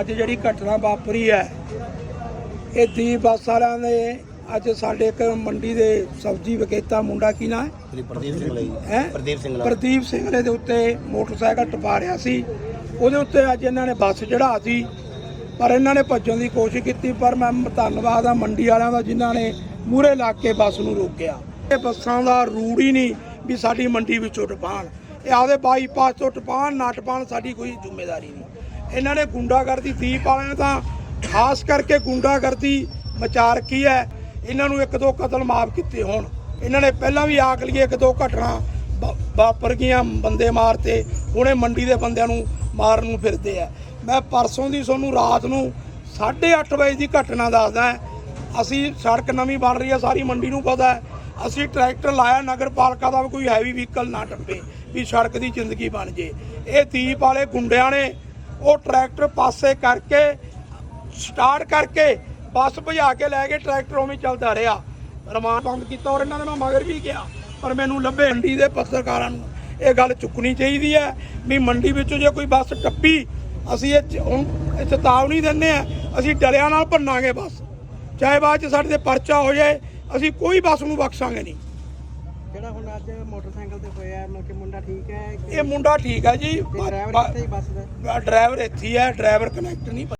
ਅੱਜ ਜਿਹੜੀ ਘਟਨਾ ਵਾਪਰੀ ਹੈ ਇਹ ਦੀ ਬੱਸ ਵਾਲਿਆਂ ਨੇ ਅੱਜ ਸਾਡੇ ਇੱਕ ਮੰਡੀ ਦੇ ਸਬਜ਼ੀ ਵਿਕੇਤਾ ਮੁੰਡਾ ਕੀ ਨਾਂ ਹੈ? ਪ੍ਰਦੀਪ ਸਿੰਘ ਲਈ ਹੈ? ਪ੍ਰਦੀਪ ਸਿੰਘ ਪ੍ਰਦੀਪ ਸਿੰਘ ਦੇ ਉੱਤੇ ਮੋਟਰਸਾਈਕਲ ਟਪਾ ਰਿਹਾ ਸੀ। ਉਹਦੇ ਉੱਤੇ ਅੱਜ ਇਹਨਾਂ ਨੇ ਬੱਸ ਚੜਾਤੀ ਪਰ ਇਹਨਾਂ ਨੇ ਭੱਜਣ ਦੀ ਕੋਸ਼ਿਸ਼ ਕੀਤੀ ਪਰ ਮੈਂ ਧੰਨਵਾਦ ਆ ਮੰਡੀ ਵਾਲਿਆਂ ਦਾ ਜਿਨ੍ਹਾਂ ਨੇ ਮੂਹਰੇ ਲਾ ਕੇ ਬੱਸ ਨੂੰ ਰੋਕਿਆ। ਇਹ ਬੱਸਾਂ ਦਾ ਰੂੜ ਹੀ ਨਹੀਂ ਵੀ ਸਾਡੀ ਮੰਡੀ ਵਿੱਚੋਂ ਟਪਾਣ ਇਹ ਆਦੇ ਬਾਈਪਾਸ ਤੋਂ ਟਪਾਣ ਨਾ ਟਪਾਣ ਸਾਡੀ ਕੋਈ ਜ਼ਿੰਮੇਵਾਰੀ ਨਹੀਂ। ਇਹਨਾਂ ਨੇ ਗੁੰਡਾਗਰਦੀ ਦੀਪ ਵਾਲਿਆਂ ਨੇ ਤਾਂ ਖਾਸ ਕਰਕੇ ਗੁੰਡਾਗਰਦੀ ਮਚਾ ਰੱਖੀ ਹੈ, ਇਹਨਾਂ ਨੂੰ ਇੱਕ ਦੋ ਕਤਲ ਮਾਫ ਕੀਤੇ ਹੋਣ। ਇਹਨਾਂ ਨੇ ਪਹਿਲਾਂ ਵੀ ਆਖ ਲਈਏ ਇੱਕ ਦੋ ਘਟਨਾ ਵਾ- ਵਾਪਰ ਗਈਆਂ ਬੰਦੇ ਮਾਰਤੇ ਹੁਣੇ ਮੰਡੀ ਦੇ ਬੰਦਿਆਂ ਨੂੰ ਮਾਰਨ ਨੂੰ ਫਿਰਦੇ ਆ। ਮੈਂ ਪਰਸੋਂ ਦੀ ਤੁਹਾਨੂੰ ਰਾਤ ਨੂੰ 8:30 ਵਜੇ ਦੀ ਘਟਨਾ ਦੱਸਦਾ ਅਸੀਂ ਸੜਕ ਨਵੀਂ ਬਣ ਰਹੀ ਹੈ ਸਾਰੀ ਮੰਡੀ ਨੂੰ ਪਤਾ ਹੈ। ਅਸੀਂ ਟਰੈਕਟਰ ਲਾਇਆ ਨਗਰ ਪਾਲਿਕਾ ਦਾ ਵੀ ਕੋਈ ਹੈਵੀ ਵਹੀਕਲ ਨਾ ਟੱਪੇ। ਵੀ ਸੜਕ ਦੀ ਜ਼ਿੰਦਗੀ ਬਣ ਜੇ। ਇਹ ਦੀਪ ਵਾਲੇ ਗੁੰਡਿਆਂ ਨੇ ਉਹ ਟਰੈਕਟਰ ਪਾਸੇ ਕਰਕੇ, ਸਟਾਰਟ ਕਰਕੇ ਬੱਸ ਭਜਾ ਕੇ ਲੈ ਕੇ ਟਰੈਕਟਰ ਉਵੇਂ ਚੱਲਦਾ ਰਿਹਾ। ਰਮਾਨ ਬੰਦ ਕੀਤਾ ਔਰ ਇਹਨਾਂ ਦੇ ਮੈਂ ਮਗਰ ਵੀ ਗਿਆ, ਪਰ ਮੈਨੂੰ ਲੱਭੇ ਮੰਡੀ ਦੇ ਪੱਤਰਕਾਰਾਂ ਨੂੰ। ਇਹ ਗੱਲ ਚੁੱਕਣੀ ਚਾਹੀਦੀ ਹੈ ਵੀ ਮੰਡੀ ਵਿੱਚੋਂ ਜੇ ਕੋਈ ਬੱਸ ਟੱਪੀ, ਅਸੀਂ ਇਹ ਚ- ਹੁਣ ਇਹ ਚੇਤਾਵਨੀ ਦਿੰਦੇ ਆ ਅਸੀਂ ਡਰਿਆਂ ਨਾਲ ਭੰਨਾਂਗੇ ਬੱਸ। ਚਾਹੇ ਬਾਅਦ ਚ ਸਾਡੇ ਤੇ ਪਰਚਾ ਹੋ ਜਾਏ, ਅਸੀਂ ਕੋਈ ਬੱਸ ਨੂੰ ਬਖਸ਼ਾਂਗੇ ਨਹੀਂ। ਜਿਹੜਾ ਹੁਣ ਅੱਜ ਮੋਟਰਸਾਈਕਲ ਤੇ ਹੋਇਆ ਮਤਲਬ ਕਿ ਮੁੰਡਾ ਠੀਕ ਹੈ? ਇਹ ਮੁੰਡਾ ਠੀਕ ਹੈ ਜੀ ਡਰਾਈਵਰ ਕਿੱਥੇ ਹੀ ਬੱਸ ਦਾ? ਡਰਾਈਵਰ ਇੱਥੇ ਹੀ ਹੈ ਡਰਾਈਵਰ ਕਨੈਕਟ ਨਹੀਂ